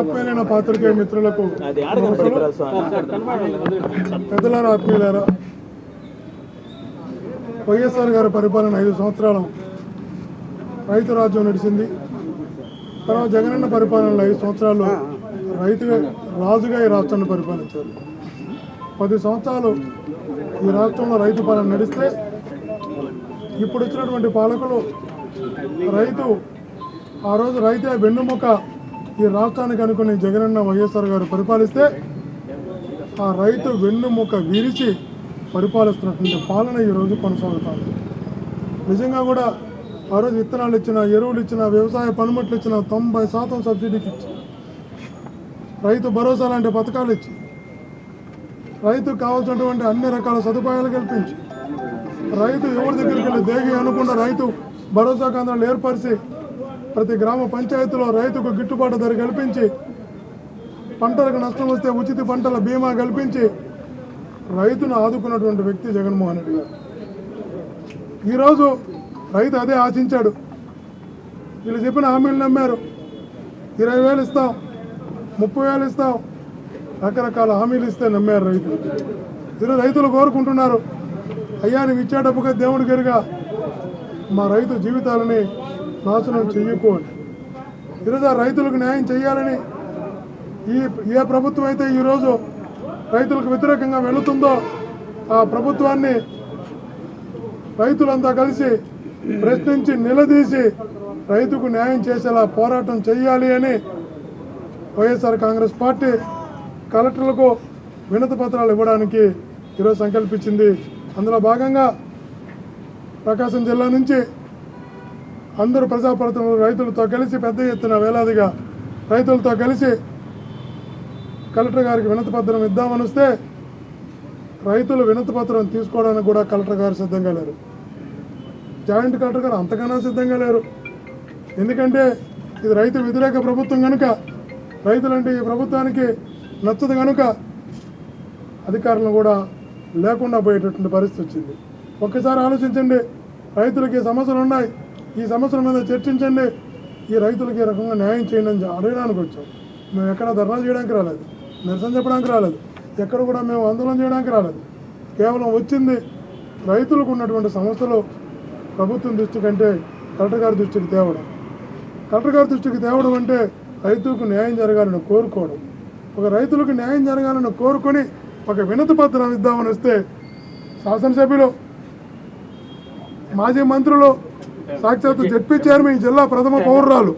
ఆత్మీయులైన పాత్రికేయ మిత్రులకు పెద్దలారా ఆత్మీయులారా వైఎస్ఆర్ గారి పరిపాలన ఐదు సంవత్సరాలు. రైతు రాజ్యం నడిచింది. తర్వాత జగనన్న పరిపాలనలో ఐదు సంవత్సరాలు. రైతుగా రాజుగా ఈ రాష్ట్రాన్ని పరిపాలించారు. పది సంవత్సరాలు ఈ రాష్ట్రంలో రైతు పాలన నడిస్తే ఇప్పుడు వచ్చినటువంటి పాలకులు రైతు ఆ రోజు రైతే వెన్నుముక ఈ రాష్ట్రానికి అనుకుని జగనన్న వైఎస్ఆర్ గారు పరిపాలిస్తే ఆ రైతు వెన్నుముక విరిచి పరిపాలిస్తున్నటువంటి పాలన ఈరోజు కొనసాగుతుంది. నిజంగా కూడా ఆ రోజు విత్తనాలు ఇచ్చిన ఎరువులు ఇచ్చిన వ్యవసాయ పనిముట్లు ఇచ్చిన తొంభై శాతం సబ్సిడీకి ఇచ్చి రైతు భరోసా లాంటి పథకాలు ఇచ్చి రైతుకు కావాల్సినటువంటి అన్ని రకాల సదుపాయాలు కల్పించి రైతు ఎవరి దగ్గరికి వెళ్ళి దేగి అనుకున్న రైతు భరోసా కేంద్రాలు ఏర్పరిచి ప్రతి గ్రామ పంచాయతీలో రైతుకు గిట్టుబాటు ధర కల్పించి పంటలకు నష్టం వస్తే ఉచిత పంటల బీమా కల్పించి రైతును ఆదుకున్నటువంటి వ్యక్తి జగన్మోహన్ రెడ్డి గారు. ఈరోజు రైతు అదే ఆశించాడు. వీళ్ళు చెప్పిన హామీలు నమ్మారు. ఇరవై వేలు ఇస్తాం ముప్పై వేలు ఇస్తాం రకరకాల హామీలు ఇస్తే నమ్మారు రైతులు ఈరోజు రైతులు కోరుకుంటున్నారు. అయ్యా నువ్వు ఇచ్చే డబ్బుగా దేవుడి గారిగా మా రైతు జీవితాలని నాశనం చెయ్యకు అని ఈరోజు ఆ రైతులకు న్యాయం చేయాలని ఈ ఏ ప్రభుత్వం అయితే ఈరోజు రైతులకు వ్యతిరేకంగా వెళుతుందో ఆ ప్రభుత్వాన్ని రైతులంతా కలిసి ప్రశ్నించి నిలదీసి రైతుకు న్యాయం చేసేలా పోరాటం చేయాలి అని వైఎస్ఆర్ కాంగ్రెస్ పార్టీ కలెక్టర్లకు వినతి పత్రాలు ఇవ్వడానికి ఈరోజు సంకల్పించింది. అందులో భాగంగా ప్రకాశం జిల్లా నుంచి అందరూ ప్రజాప్రతినిధులు రైతులతో కలిసి పెద్ద ఎత్తున వేలాదిగా రైతులతో కలిసి కలెక్టర్ గారికి వినతి పత్రం ఇద్దామని వస్తే రైతులు వినతి పత్రం తీసుకోవడానికి కూడా కలెక్టర్ గారు సిద్ధంగా లేరు. జాయింట్ కలెక్టర్ గారు అంతకన్నా సిద్ధంగా లేరు. ఎందుకంటే ఇది రైతు వ్యతిరేక ప్రభుత్వం కనుక రైతులంటే ఈ ప్రభుత్వానికి నచ్చదు కనుక అధికారులను కూడా లేకుండా పోయేటటువంటి పరిస్థితి వచ్చింది. ఒక్కసారి ఆలోచించండి రైతులకి సమస్యలు ఉన్నాయి. ఈ సమస్యల మీద చర్చించండి. ఈ రైతులకి ఈ రకంగా న్యాయం చేయండి అని అడగడానికి వచ్చాం. మేము ఎక్కడ ధర్నా చేయడానికి రాలేదు నిరసన చెప్పడానికి రాలేదు ఎక్కడ కూడా మేము ఆందోళన చేయడానికి రాలేదు. కేవలం వచ్చింది రైతులకు ఉన్నటువంటి సమస్యలు ప్రభుత్వం దృష్టి కంటే కలెక్టర్ గారి దృష్టికి తేవడం. కలెక్టర్ గారి దృష్టికి తేవడం అంటే రైతులకు న్యాయం జరగాలని కోరుకోవడం. ఒక రైతులకు న్యాయం జరగాలని కోరుకొని ఒక వినతి పత్రం ఇద్దామని వస్తే శాసనసభ్యులు మాజీ మంత్రులు సాక్షాత్ జడ్పీ చైర్మన్ ఈ జిల్లా ప్రథమ పౌరురాలు.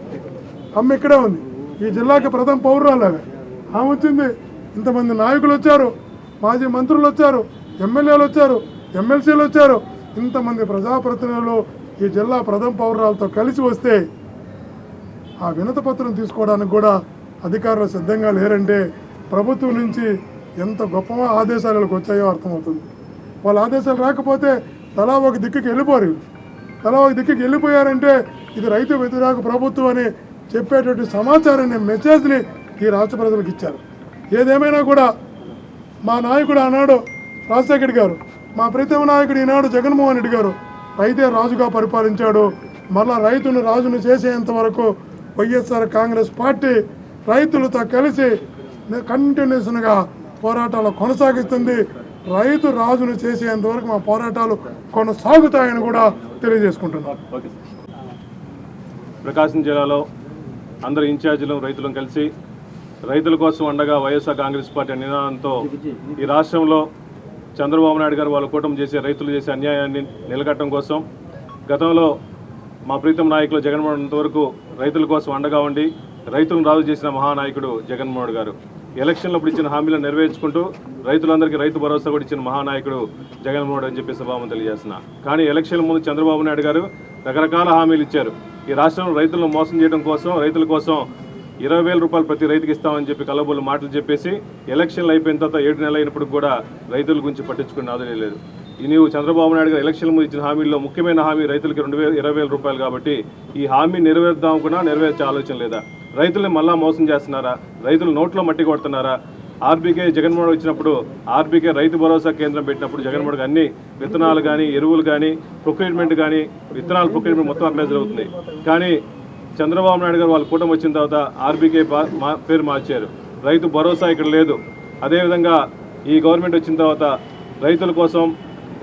అమ్మ ఇక్కడే ఉంది. ఈ జిల్లాకి ప్రథమ పౌరురాలు ఆమె. ఆమె వచ్చింది. ఇంతమంది నాయకులు వచ్చారు. మాజీ మంత్రులు వచ్చారు. ఎమ్మెల్యేలు వచ్చారు. ఎమ్మెల్సీలు వచ్చారు. ఇంతమంది ప్రజాప్రతినిధులు ఈ జిల్లా ప్రథమ పౌరురాలతో కలిసి వస్తే ఆ వినతపత్రం తీసుకోవడానికి కూడా అధికారులు సిద్ధంగా లేరంటే ప్రభుత్వం నుంచి ఎంత గొప్ప ఆదేశాలకు వచ్చాయో అర్థమవుతుంది. వాళ్ళ ఆదేశాలు రాకపోతే తలా ఒక దిక్కుకి వెళ్ళిపోరు. తలా ఒక దిక్కుకి వెళ్ళిపోయారంటే ఇది రైతు వ్యతిరేక ప్రభుత్వం అని చెప్పేటువంటి సమాచారాన్ని మెసేజ్ని ఈ రాష్ట్ర ప్రజలకు ఇచ్చారు. ఏదేమైనా కూడా మా నాయకుడు ఆనాడు రాజశేఖర్ గారు మా ప్రీతమ నాయకుడు ఈనాడు జగన్మోహన్ రెడ్డి గారు రైతే రాజుగా పరిపాలించాడు. మళ్ళా రైతును రాజును చేసేంత వరకు వైఎస్ఆర్ కాంగ్రెస్ పార్టీ రైతులతో కలిసి కంటిన్యూషన్గా పోరాటాలు కొనసాగిస్తుంది. రైతు రాజును చేసేంత వరకు మా పోరాటాలు కొనసాగుతాయని కూడా తెలియజేసుకుంటున్నాం. ప్రకాశం జిల్లాలో అందరు ఇన్ఛార్జీలు రైతులను కలిసి రైతుల కోసం అండగా వైఎస్ఆర్ కాంగ్రెస్ పార్టీ నినాదంతో ఈ రాష్ట్రంలో చంద్రబాబు నాయుడు గారు వాళ్ళ కూటమి చేసే రైతులు చేసే అన్యాయాన్ని నిలకట్టడం కోసం గతంలో మా ప్రీతం నాయకులు జగన్మోహన్ వరకు రైతుల కోసం అండగా ఉండి రైతులను రాజు చేసిన మహానాయకుడు జగన్మోహన్ గారు. ఎలక్షన్లప్పుడు ఇచ్చిన హామీలను నెరవేర్చుకుంటూ రైతులందరికీ రైతు భరోసా కూడా ఇచ్చిన మహానాయకుడు జగన్మోహన్ అని చెప్పి సభామం తెలియజేస్తున్నా. కానీ ఎలక్షన్ ముందు చంద్రబాబు నాయుడు గారు రకరకాల హామీలు ఇచ్చారు. ఈ రాష్ట్రంలో రైతులను మోసం చేయడం కోసం రైతుల కోసం ఇరవై వేల రూపాయలు ప్రతి రైతుకి ఇస్తామని చెప్పి కలబోలు మాటలు చెప్పేసి ఎలక్షన్లు అయిపోయిన తర్వాత ఏడు నెలలు అయినప్పుడు కూడా రైతుల గురించి పట్టించుకుని నాదులే లేదు. నీవు చంద్రబాబు నాయుడు గారు ఎలక్షన్ ముందు ఇచ్చిన హామీల్లో ముఖ్యమైన హామీ రైతులకి రెండు వేల ఇరవై వేల రూపాయలు కాబట్టి ఈ హామీ నెరవేర్దాం కూడా నెరవేర్చే ఆలోచన లేదా? రైతుల్ని మళ్ళా మోసం చేస్తున్నారా? రైతులు నోట్లో మట్టి కొడుతున్నారా? ఆర్బీకే జగన్మోహన్ వచ్చినప్పుడు ఆర్బీకే రైతు భరోసా కేంద్రం పెట్టినప్పుడు జగన్మోహన్ అన్ని విత్తనాలు కానీ ఎరువులు కానీ ప్రొక్యూర్మెంట్ కానీ విత్తనాలు ప్రొక్యూర్మెంట్ మొత్తం అక్కడే జరుగుతుంది కానీ చంద్రబాబు నాయుడు గారు వాళ్ళ కూటమి వచ్చిన తర్వాత ఆర్బీకే మా- పేరు మార్చారు. రైతు భరోసా ఇక్కడ లేదు. అదేవిధంగా ఈ గవర్నమెంట్ వచ్చిన తర్వాత రైతుల కోసం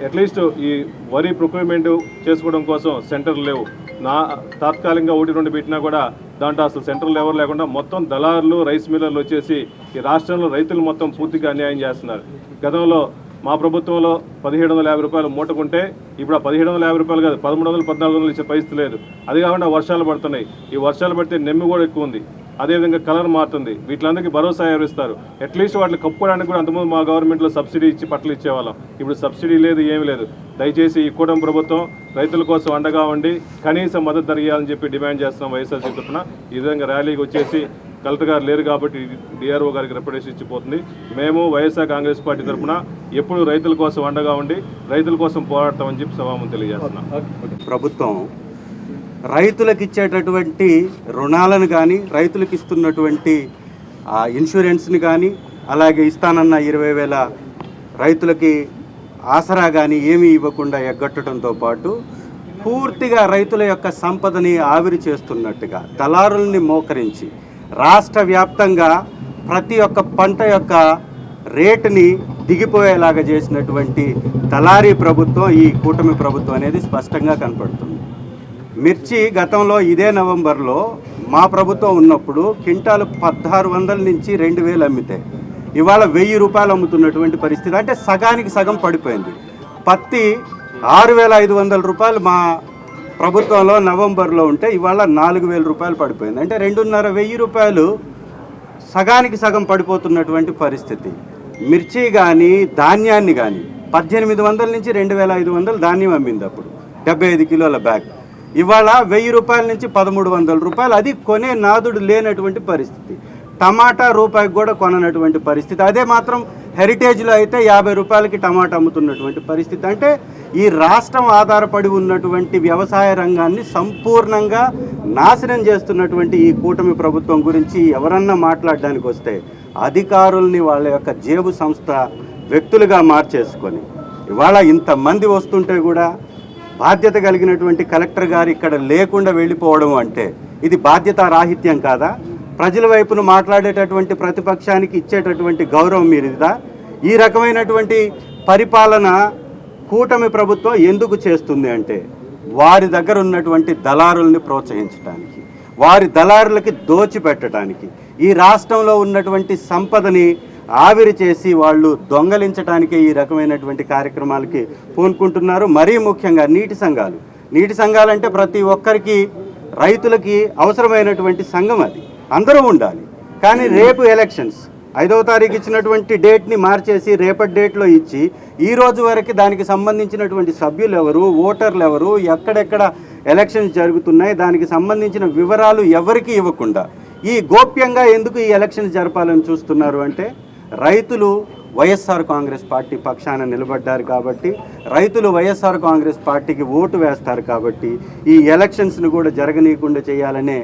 అట్లీస్ట్ ఈ వరి ప్రొక్యూర్మెంట్ చేసుకోవడం కోసం సెంటర్లు లేవు. నా తాత్కాలికంగా ఒకటి రెండు పెట్టినా కూడా దాంట్లో అసలు సెంటర్లు ఎవరు లేకుండా మొత్తం దళారులు రైస్ మిల్లర్లు వచ్చేసి ఈ రాష్ట్రంలో రైతులు మొత్తం పూర్తిగా అన్యాయం చేస్తున్నారు. గతంలో మా ప్రభుత్వంలో పదిహేడు వందల యాభై రూపాయలు మూటకుంటే ఇప్పుడు ఆ పదిహేడు వందల యాభై రూపాయలు కాదు పదమూడు వందలు పద్నాలుగు వందలు ఇచ్చే పరిస్థితి లేదు. అది కాకుండా వర్షాలు పడుతున్నాయి. ఈ వర్షాలు పడితే నెమ్మి కూడా ఎక్కువ ఉంది. అదేవిధంగా కలర్ మారుతుంది. వీటిలందరికీ భరోసా ఎవరిస్తారు అట్లీస్ట్ వాటిని కప్పుకోవడానికి కూడా అంతకుముందు మా గవర్నమెంట్లో సబ్సిడీ ఇచ్చి పట్టలు ఇచ్చేవాళ్ళం. ఇప్పుడు సబ్సిడీ లేదు ఏమీ లేదు. దయచేసి ఈ కూటమి ప్రభుత్వం రైతుల కోసం అండగా ఉండి కనీస మద్దతు ధర ఇవ్వాలని చెప్పి డిమాండ్ చేస్తున్నాం వైఎస్ఆర్సీ తరఫున. ఈ విధంగా ర్యాలీకి వచ్చేసి కలెక్టర్ గారు లేరు కాబట్టి డిఆర్ఓ గారికి రిప్రజెంటేషన్ ఇచ్చిపోతుంది. మేము వైఎస్ఆర్ కాంగ్రెస్ పార్టీ తరఫున ఎప్పుడు రైతుల కోసం అండగా ఉండి రైతుల కోసం పోరాడతామని చెప్పి సభాము తెలియజేస్తున్నాం. ప్రభుత్వం రైతులకు ఇచ్చేటటువంటి రుణాలను కానీ రైతులకు ఇస్తున్నటువంటి ఇన్సూరెన్స్ని కానీ అలాగే ఇస్తానన్న ఇరవై వేల రైతులకి ఆసరా కానీ ఏమీ ఇవ్వకుండా ఎగ్గొట్టడంతో పాటు పూర్తిగా రైతుల యొక్క సంపదని ఆవిరి చేస్తున్నట్టుగా దళారుల్ని మోకరించి రాష్ట్ర వ్యాప్తంగా ప్రతి ఒక్క పంట యొక్క రేటుని దిగిపోయేలాగా చేసినటువంటి తలారీ ప్రభుత్వం ఈ కూటమి ప్రభుత్వం అనేది స్పష్టంగా కనపడుతుంది. మిర్చి గతంలో ఇదే నవంబర్లో మా ప్రభుత్వం ఉన్నప్పుడు క్వింటాలు పదహారు వందల నుంచి రెండు వేలు అమ్మితే ఇవాళ వెయ్యి రూపాయలు అమ్ముతున్నటువంటి పరిస్థితి. అంటే సగానికి సగం పడిపోయింది. పత్తి ఆరు వేల ఐదు వందల రూపాయలు మా ప్రభుత్వంలో నవంబర్లో ఉంటే ఇవాళ నాలుగు వేల రూపాయలు పడిపోయింది. అంటే రెండున్నర వెయ్యి రూపాయలు సగానికి సగం పడిపోతున్నటువంటి పరిస్థితి. మిర్చి కానీ ధాన్యాన్ని కానీ పద్దెనిమిది వందల నుంచి రెండు వేల ఐదు వందలు ధాన్యం అమ్మింది అప్పుడు. డెబ్బై ఐదు కిలోల బ్యాగ్. ఇవాళ వెయ్యి రూపాయల నుంచి పదమూడు వందల రూపాయలు. అది కొనే నాదుడు లేనటువంటి పరిస్థితి. టమాటా రూపాయికి కూడా కొననటువంటి పరిస్థితి. అదే మాత్రం హెరిటేజ్లో అయితే యాభై రూపాయలకి టమాటా అమ్ముతున్నటువంటి పరిస్థితి. అంటే ఈ రాష్ట్రం ఆధారపడి ఉన్నటువంటి వ్యవసాయ రంగాన్ని సంపూర్ణంగా నాశనం చేస్తున్నటువంటి ఈ కూటమి ప్రభుత్వం గురించి ఎవరన్నా మాట్లాడడానికి వస్తే అధికారుల్ని వాళ్ళ యొక్క జేబు సంస్థ వ్యక్తులుగా మార్చేసుకొని ఇవాళ ఇంతమంది వస్తుంటే కూడా బాధ్యత కలిగినటువంటి కలెక్టర్ గారు ఇక్కడ లేకుండా వెళ్ళిపోవడం అంటే ఇది బాధ్యత రాహిత్యం కాదా? ప్రజల వైపున మాట్లాడేటటువంటి ప్రతిపక్షానికి ఇచ్చేటటువంటి గౌరవం మీరుదా ఈ రకమైనటువంటి పరిపాలన కూటమి ప్రభుత్వం ఎందుకు చేస్తుంది అంటే వారి దగ్గర ఉన్నటువంటి దళారుల్ని ప్రోత్సహించడానికి వారి దళారులకి దోచిపెట్టడానికి ఈ రాష్ట్రంలో ఉన్నటువంటి సంపదని ఆవిరి చేసి వాళ్ళు దొంగలించడానికే ఈ రకమైనటువంటి కార్యక్రమాలకి పూనుకుంటున్నారు. మరీ ముఖ్యంగా నీటి సంఘాలు. నీటి సంఘాలంటే ప్రతి ఒక్కరికి రైతులకి అవసరమైనటువంటి సంఘం అది. అందరూ ఉండాలి. కానీ రేపు ఎలక్షన్స్. ఐదవ తారీఖు ఇచ్చినటువంటి డేట్ని మార్చేసి రేపటి డేట్లో ఇచ్చి ఈ రోజు వరకు దానికి సంబంధించినటువంటి సభ్యులు ఎవరు ఓటర్లు ఎవరు ఎక్కడెక్కడ ఎలక్షన్స్ జరుగుతున్నాయి దానికి సంబంధించిన వివరాలు ఎవరికి ఇవ్వకుండా ఈ గోప్యంగా ఎందుకు ఈ ఎలక్షన్స్ జరపాలని చూస్తున్నారు అంటే రైతులు వైఎస్ఆర్ కాంగ్రెస్ పార్టీ పక్షాన నిలబడ్డారు కాబట్టి రైతులు వైఎస్ఆర్ కాంగ్రెస్ పార్టీకి ఓటు వేస్తారు కాబట్టి ఈ ఎలక్షన్స్ను కూడా జరగనీయకుండా చేయాలనే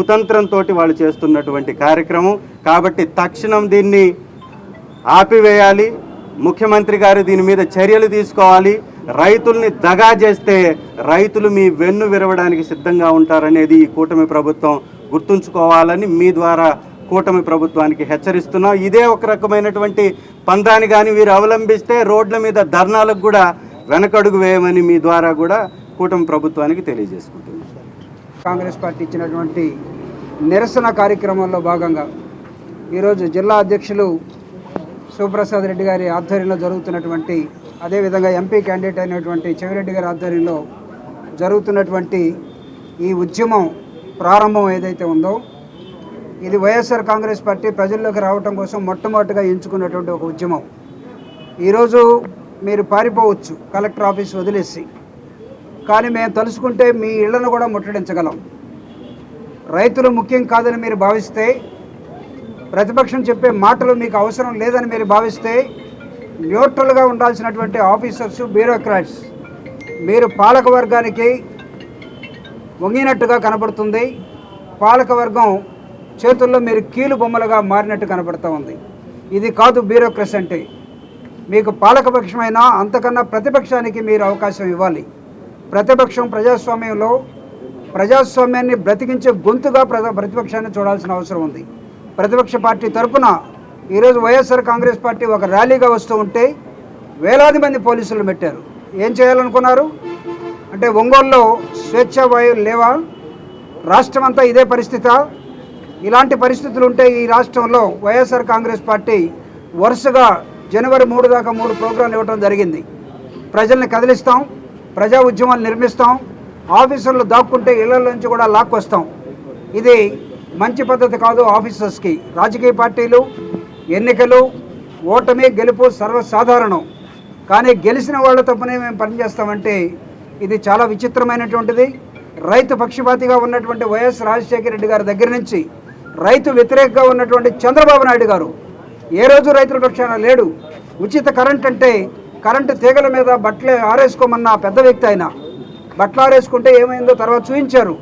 కుతంత్రంతో వాళ్ళు చేస్తున్నటువంటి కార్యక్రమం. కాబట్టి తక్షణం దీన్ని ఆపివేయాలి. ముఖ్యమంత్రి గారు దీని మీద చర్యలు తీసుకోవాలి. రైతుల్ని దగా చేస్తే రైతులు మీ వెన్ను విరవడానికి సిద్ధంగా ఉంటారనేది ఈ కూటమి ప్రభుత్వం గుర్తుంచుకోవాలని మీ ద్వారా కూటమి ప్రభుత్వానికి హెచ్చరిస్తున్నాం. ఇదే ఒక రకమైనటువంటి పందాన్ని కానీ వీరు అవలంబిస్తే రోడ్ల మీద ధర్నాలకు కూడా వెనకడుగు వేయమని మీ ద్వారా కూడా కూటమి ప్రభుత్వానికి తెలియజేసుకుంటున్నాం కాంగ్రెస్ పార్టీ ఇచ్చినటువంటి నిరసన కార్యక్రమంలో భాగంగా ఈరోజు జిల్లా అధ్యక్షులు శివప్రసాద్ రెడ్డి గారి ఆధ్వర్యంలో జరుగుతున్నటువంటి అదేవిధంగా ఎంపీ క్యాండిడేట్ అయినటువంటి చెవిరెడ్డి గారి ఆధ్వర్యంలో జరుగుతున్నటువంటి ఈ ఉద్యమం ప్రారంభం ఏదైతే ఉందో ఇది వైఎస్ఆర్ కాంగ్రెస్ పార్టీ ప్రజల్లోకి రావటం కోసం మొట్టమొదటిగా ఎంచుకున్నటువంటి ఒక ఉద్యమం. ఈరోజు మీరు పారిపోవచ్చు కలెక్టర్ ఆఫీస్ వదిలేసి. కానీ మేము తలుసుకుంటే మీ ఇళ్ళను కూడా ముట్టడించగలం. రైతులు ముఖ్యం కాదని మీరు భావిస్తే ప్రతిపక్షం చెప్పే మాటలు మీకు అవసరం లేదని మీరు భావిస్తే న్యూట్రల్గా ఉండాల్సినటువంటి ఆఫీసర్స్ బ్యూరోక్రాట్స్ మీరు పాలక వర్గానికి వంగినట్టుగా కనబడుతుంది పాలకవర్గం చేతుల్లో మీరు కీలు బొమ్మలుగా మారినట్టు కనబడుతూ ఉంది. ఇది కాదు బ్యూరోక్రసీ అంటే. మీకు పాలకపక్షమైనా అంతకన్నా ప్రతిపక్షానికి మీరు అవకాశం ఇవ్వాలి. ప్రతిపక్షం ప్రజాస్వామ్యంలో ప్రజాస్వామ్యాన్ని బ్రతికించే గొంతుగా ప్రజ ప్రతిపక్షాన్ని చూడాల్సిన అవసరం ఉంది. ప్రతిపక్ష పార్టీ తరపున ఈరోజు వైఎస్ఆర్ కాంగ్రెస్ పార్టీ ఒక ర్యాలీగా వస్తూ ఉంటే వేలాది మంది పోలీసులు పెట్టారు ఏం చేయాలనుకున్నారు? అంటే ఒంగోలులో స్వేచ్ఛ వాయువులు లేవా? రాష్ట్రం అంతా ఇదే పరిస్థిత. ఇలాంటి పరిస్థితులు ఉంటే ఈ రాష్ట్రంలో వైఎస్ఆర్ కాంగ్రెస్ పార్టీ వరుసగా జనవరి మూడు దాకా మూడు ప్రోగ్రాంలు ఇవ్వడం జరిగింది. ప్రజల్ని కదిలిస్తాం ప్రజా ఉద్యమాలు నిర్మిస్తాం ఆఫీసర్లు దాక్కుంటే ఇళ్ళ నుంచి కూడా లాక్కొస్తాం ఇది మంచి పద్ధతి కాదు ఆఫీసర్స్కి. రాజకీయ పార్టీలు ఎన్నికలు ఓటమి గెలుపు సర్వసాధారణం. కానీ గెలిచిన వాళ్ళ తప్పునే మేము పనిచేస్తామంటే ఇది చాలా విచిత్రమైనటువంటిది. రైతు పక్షపాతిగా ఉన్నటువంటి వైఎస్ రాజశేఖర రెడ్డి గారి దగ్గర నుంచి రైతు వ్యతిరేకంగా ఉన్నటువంటి చంద్రబాబు నాయుడు గారు ఏ రోజు రైతుల పక్షాన లేడు. ఉచిత కరెంట్ అంటే కరెంటు తీగల మీద బట్టలే ఆరేసుకోమన్న పెద్ద వ్యక్తి ఆయన. బట్లారేసుకుంటే ఏమైందో తర్వాత చూపించారు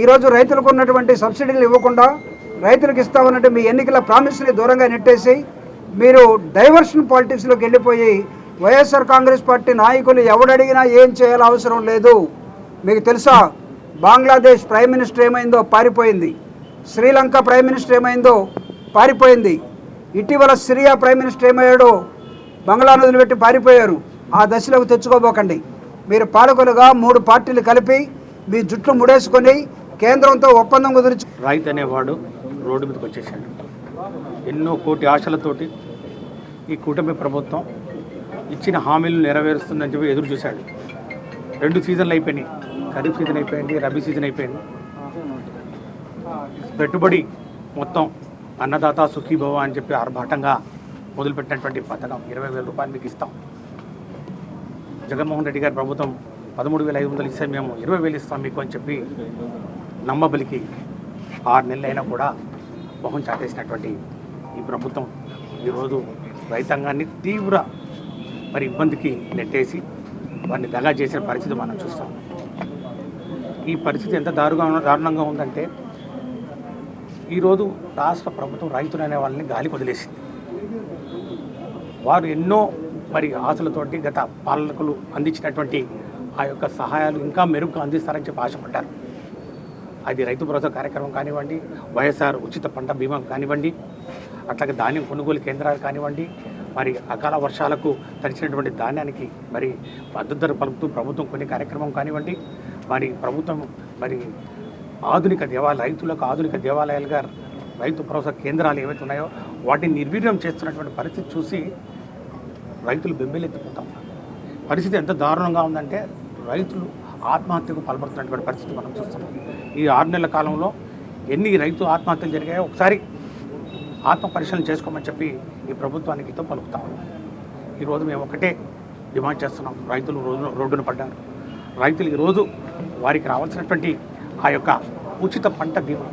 ఈరోజు రైతులకు ఉన్నటువంటి సబ్సిడీలు ఇవ్వకుండా రైతులకు ఇస్తామన్నట్టు మీ ఎన్నికల ప్రామిస్ని దూరంగా నెట్టేసి మీరు డైవర్షన్ పాలిటిక్స్లోకి వెళ్ళిపోయి వైఎస్ఆర్ కాంగ్రెస్ పార్టీ నాయకులు ఎవడడిగినా ఏం చేయాలో అవసరం లేదు. మీకు తెలుసా? బంగ్లాదేశ్ ప్రైమ్ మినిస్టర్ ఏమైందో? పారిపోయింది. శ్రీలంక ప్రైమ్ మినిస్టర్ ఏమైందో? పారిపోయింది. ఇటీవల సిరియా ప్రైమ్ మినిస్టర్ ఏమయ్యాడో? బంగ్లా నదులు పెట్టి పారిపోయారు. ఆ దశలోకి తెచ్చుకోబోకండి. మీరు పాలకులుగా మూడు పార్టీలు కలిపి మీ జుట్లు ముడేసుకొని కేంద్రంతో ఒప్పందం కుదిరించి రైతు అనేవాడు రోడ్డు మీదకి వచ్చేసాడు. ఎన్నో కోటి ఆశలతోటి ఈ కూటమి ప్రభుత్వం ఇచ్చిన హామీలు నెరవేరుస్తుందని చెప్పి ఎదురు చూశాడు. రెండు సీజన్లు అయిపోయినాయి. ఖరీఫ్ సీజన్ అయిపోయింది రబీ సీజన్ అయిపోయింది. పెట్టుబడి మొత్తం అన్నదాత సుఖీభవ అని చెప్పి ఆర్భాటంగా మొదలుపెట్టినటువంటి పథకం. ఇరవై వేల రూపాయలు మీకు ఇస్తాం. జగన్మోహన్ రెడ్డి గారి ప్రభుత్వం పదమూడు వేల ఐదు వందలు ఇస్తే మేము ఇరవై వేలు ఇస్తాం మీకు అని చెప్పి నమ్మబలికి ఆరు నెలలైనా కూడా మొహం చాటేసినటువంటి ఈ ప్రభుత్వం ఈరోజు రైతాంగాన్ని తీవ్ర మరి ఇబ్బందికి నెట్టేసి వారిని దగా చేసిన పరిస్థితి మనం చూస్తాం. ఈ పరిస్థితి ఎంత దారుగా దారుణంగా ఉందంటే ఈరోజు రాష్ట్ర ప్రభుత్వం రైతులు అనే వాళ్ళని గాలి వదిలేసింది. వారు ఎన్నో మరి ఆశలతోటి గత పాలకులు అందించినటువంటి ఆ యొక్క సహాయాలు ఇంకా మెరుగ్గా అందిస్తారని చెప్పి ఆశపడ్డారు. అది రైతు భరోసా కార్యక్రమం కానివ్వండి వైఎస్ఆర్ ఉచిత పంట బీమా కానివ్వండి అట్లాగే ధాన్యం కొనుగోలు కేంద్రాలు కానివ్వండి మరి అకాల వర్షాలకు తడిచినటువంటి ధాన్యానికి మరి మద్దతు ధర పలుకుతూ ప్రభుత్వం కొన్ని కార్యక్రమం కానివ్వండి మరి ప్రభుత్వం మరి ఆధునిక దేవాలయ రైతులకు ఆధునిక దేవాలయాలుగా రైతు భరోసా కేంద్రాలు ఏవైతే ఉన్నాయో వాటిని నిర్వీర్యం చేస్తున్నటువంటి పరిస్థితి చూసి రైతులు బెంబేలెత్తిపోతాం పరిస్థితి ఎంత దారుణంగా ఉందంటే రైతులు ఆత్మహత్యకు పాల్పడుతున్నటువంటి పరిస్థితి మనం చూస్తున్నాం. ఈ ఆరు నెలల కాలంలో ఎన్ని రైతు ఆత్మహత్యలు జరిగాయో ఒకసారి ఆత్మ పరిశీలన చేసుకోమని చెప్పి ఈ ప్రభుత్వానికి తో పలుకుతాం ఈరోజు మేము ఒకటే డిమాండ్ చేస్తున్నాం. రైతులు రోజు రోడ్డున పడ్డారు. రైతులు ఈరోజు వారికి రావాల్సినటువంటి ఆ యొక్క ఉచిత పంట బీమా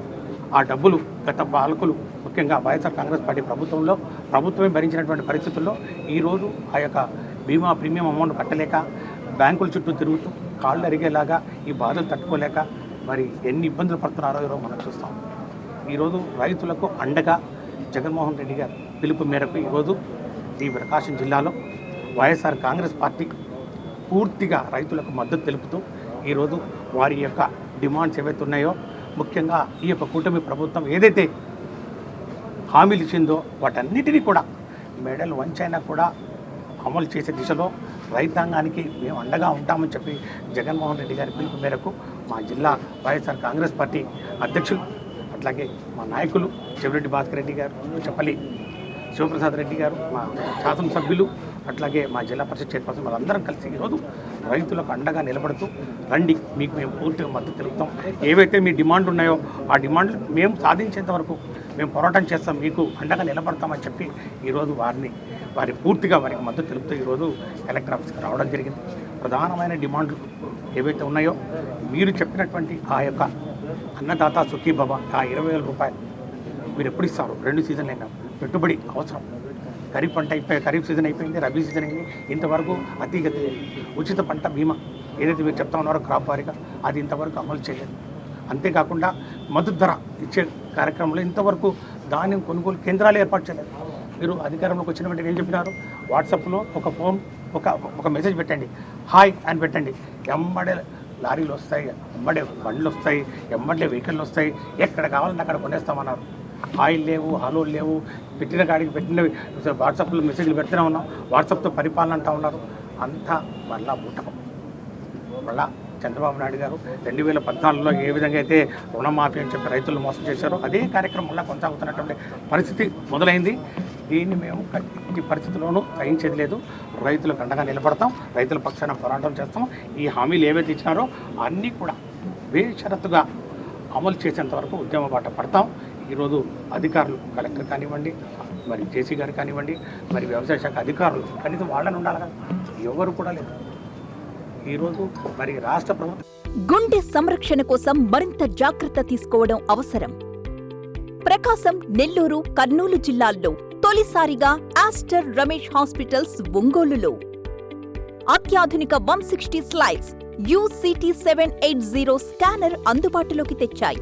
ఆ డబ్బులు గత పాలకులు ముఖ్యంగా వైఎస్ఆర్ కాంగ్రెస్ పార్టీ ప్రభుత్వంలో ప్రభుత్వమే భరించినటువంటి పరిస్థితుల్లో ఈరోజు ఆ యొక్క బీమా ప్రీమియం అమౌంట్ కట్టలేక బ్యాంకుల చుట్టూ తిరుగుతూ కాళ్ళు అరిగేలాగా ఈ బాధలు తట్టుకోలేక మరి ఎన్ని ఇబ్బందులు పడుతున్నారో ఈరోజు మనం చూస్తాం. ఈరోజు రైతులకు అండగా జగన్మోహన్ రెడ్డి గారు పిలుపు మేరకు ఈరోజు ఈ ప్రకాశం జిల్లాలో వైఎస్ఆర్ కాంగ్రెస్ పార్టీ పూర్తిగా రైతులకు మద్దతు తెలుపుతూ ఈరోజు వారి యొక్క డిమాండ్స్ ఏవైతే ఉన్నాయో ముఖ్యంగా ఈ యొక్క కూటమి ప్రభుత్వం ఏదైతే హామీలు ఇచ్చిందో వాటన్నిటినీ కూడా మెడల్ వంచైనా కూడా అమలు చేసే దిశలో రైతాంగానికి మేము అండగా ఉంటామని చెప్పి జగన్మోహన్ రెడ్డి గారి పిలుపు మేరకు మా జిల్లా వైఎస్ఆర్ కాంగ్రెస్ పార్టీ అధ్యక్షులు అట్లాగే మా నాయకులు చెవిరెడ్డి భాస్కర్ రెడ్డి గారు చెప్పలి శివప్రసాద్ రెడ్డి గారు మా శాసనసభ్యులు అట్లాగే మా జిల్లా పరిషత్ చైర్పర్సన్ వాళ్ళందరం కలిసి ఈరోజు రైతులకు అండగా నిలబడుతూ రండి మీకు మేము పూర్తిగా మద్దతు తెలుపుతాం. ఏవైతే మీ డిమాండ్ ఉన్నాయో ఆ డిమాండ్లు మేము సాధించేంత వరకు మేము పోరాటం చేస్తాం మీకు అండగా నిలబడతామని చెప్పి ఈరోజు వారిని వారి పూర్తిగా వారికి మద్దతు తెలుపుతూ ఈరోజు కలెక్టర్ ఆఫీస్కి రావడం జరిగింది. ప్రధానమైన డిమాండ్లు ఏవైతే ఉన్నాయో మీరు చెప్పినటువంటి ఆ యొక్క అన్నదాత సుఖీబాబ ఆ ఇరవై వేల రూపాయలు మీరు ఎప్పుడు ఇస్తారు రెండు సీజన్లైనా పెట్టుబడి అవసరం. ఖరీఫ్ పంట అయిపోయి ఖరీఫ్ సీజన్ అయిపోయింది రబీ సీజన్ అయింది. ఇంతవరకు అతిగతి ఉచిత పంట బీమా ఏదైతే మీరు చెప్తా ఉన్నారో క్రాప్ వారిగా అది ఇంతవరకు అమలు చేయలేదు. అంతేకాకుండా మద్దతు ధర ఇచ్చే కార్యక్రమంలో ఇంతవరకు ధాన్యం కొనుగోలు కేంద్రాలు ఏర్పాటు చేయలేదు. మీరు అధికారంలోకి వచ్చిన వెంటనే ఏం చెప్పినారు? వాట్సాప్లో ఒక ఫోన్ ఒక ఒక మెసేజ్ పెట్టండి. హాయ్ అని పెట్టండి. ఎమ్మడే లారీలు వస్తాయి ఎమ్మడే బండ్లు వస్తాయి ఎమ్మడే వెహికల్ వస్తాయి. ఎక్కడ కావాలంటే అక్కడ కొనేస్తామన్నారు. ఆయిల్ లేవు హలో లేవు పెట్టిన కాడికి పెట్టిన వాట్సాప్లో మెసేజ్లు పెడుతూనే ఉన్నాం వాట్సాప్తో పరిపాలన అంటూ ఉన్నారు. అంతా మళ్ళా బూటకం మళ్ళా చంద్రబాబు నాయుడు గారు రెండు వేల పద్నాలుగులో ఏ విధంగా అయితే రుణమాఫీ అని చెప్పి రైతులు మోసం చేశారో అదే కార్యక్రమం మళ్ళీ కొనసాగుతున్నటువంటి పరిస్థితి మొదలైంది. దీన్ని మేము ఎట్టి పరిస్థితుల్లోనూ సహించేది లేదు. రైతులకు అండగా నిలబడతాం రైతుల పక్షాన పోరాటం చేస్తాం. ఈ హామీలు ఏవైతే ఇచ్చినారో అన్నీ కూడా బేషరతుగా అమలు చేసేంత వరకు ఉద్యమ బాట పడతాం. ఈరోజు అధికారులు కలెక్టర్ కానివ్వండి మరి జేసీ గారు కానివ్వండి మరి వ్యవసాయ శాఖ అధికారులు కనీసం వాళ్ళని ఉండాలి కదా. ఎవరు కూడా లేదు ఈరోజు మరి రాష్ట్ర ప్రభుత్వం గుండె సంరక్షణ కోసం మరింత జాగ్రత్త తీసుకోవడం అవసరం. ప్రకాశం నెల్లూరు కర్నూలు జిల్లాల్లో తొలిసారిగా ఆస్టర్ రమేష్ హాస్పిటల్స్ ఒంగోలులో. అత్యాధునిక one sixty slides UCT seven eight zero scanner అందుబాటులోకి తెచ్చాయి.